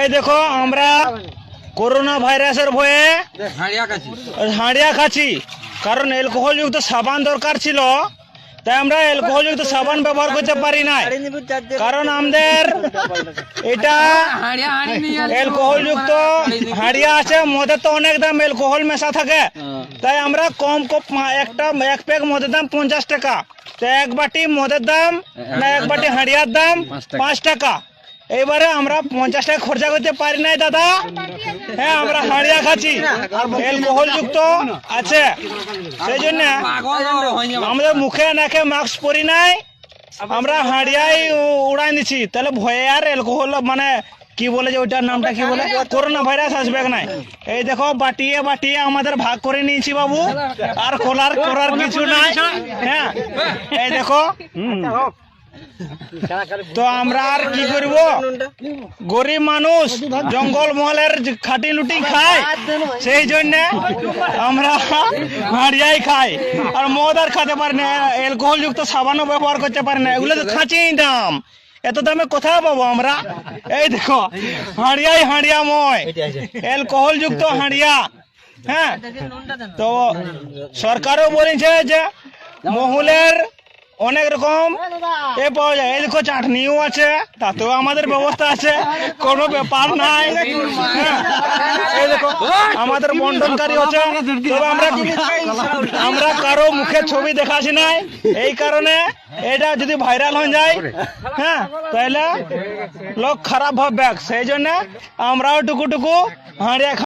এই দেখো আমরা করোনা ভাইরাসের ভয়ে হাঁড়িয়া খাচ্ছি কারণ অ্যালকোহল যুক্ত সাবান দরকার ছিল তাই আমরা অ্যালকোহল যুক্ত সাবান ব্যবহার করতে পারি না কারণ আমাদের এটা অ্যালকোহল যুক্ত হাঁড়িয়া আছে মদের তো অনেক দাম অ্যালকোহল মেশা থাকে। তাই আমরা কম কম একটা এক প্যাক মদের দাম পঞ্চাশ টাকা। তো এক বাটি মদের দাম না এক বাটি হাঁড়িয়ার দাম পাঁচ টাকা। এইবারে আমরা পঞ্চাশ টাকা খরচা করতে পারি নাই, দাদা। হ্যাঁ আমরা হাড়িয়া খাচ্ছি। যুক্ত আছে। সেই জন্য আমাদের মুখে নাকে মাস্ক পরি নাই। আমরা হাঁড়িয়াই উড়াই নিচ্ছি তাহলে ভয়ে আর অ্যালকোহল মানে কি বলে যে ওইটার নামটা কি বলে? করোনা ভাইরাস আসবে নাই? এই দেখো, বাটিয়ে বাটিয়ে আমাদের ভাগ করে নিয়েছি বাবু। আর খোলার করার কিছু নাই। হ্যাঁ এই দেখো। তো আমরা আর কি করব? গরিব মানুষ জঙ্গল মহলের খাটি লুটি খায়। সেই জন্য আমরা হাঁড়িয়াই খাই। আর মদ আর খেতে পারি না অ্যালকোহল যুক্ত সাবানও ব্যবহার করতে পারি না। এগুলো তো খাঁচি দাম। এত দামে কোথায় পাবো আমরা? এই দেখো, হাঁড়িয়াই হাঁড়িয়াময়। অ্যালকোহল যুক্ত হাঁড়িয়া। হ্যাঁ? তো সরকারও বলেছে যে মহুলের অনেক রকম। এ পাওয়া যায় এই দেখো চাটনিও আছে তাতেও আমাদের ব্যবস্থা আছে। কোনো ব্যাপার নাই। হ্যাঁ, এই দেখো আমাদের বন্টনকারী হচ্ছে। আমরা আমরা কারও মুখে ছবি দেখাছি নাই। এই কারণে এটা যদি ভাইরাল হয়ে যায় হ্যাঁ তাহলে লোক খারাপ হবে সেই জন্য আমরাও টুকু টুকু হাঁড়িয়া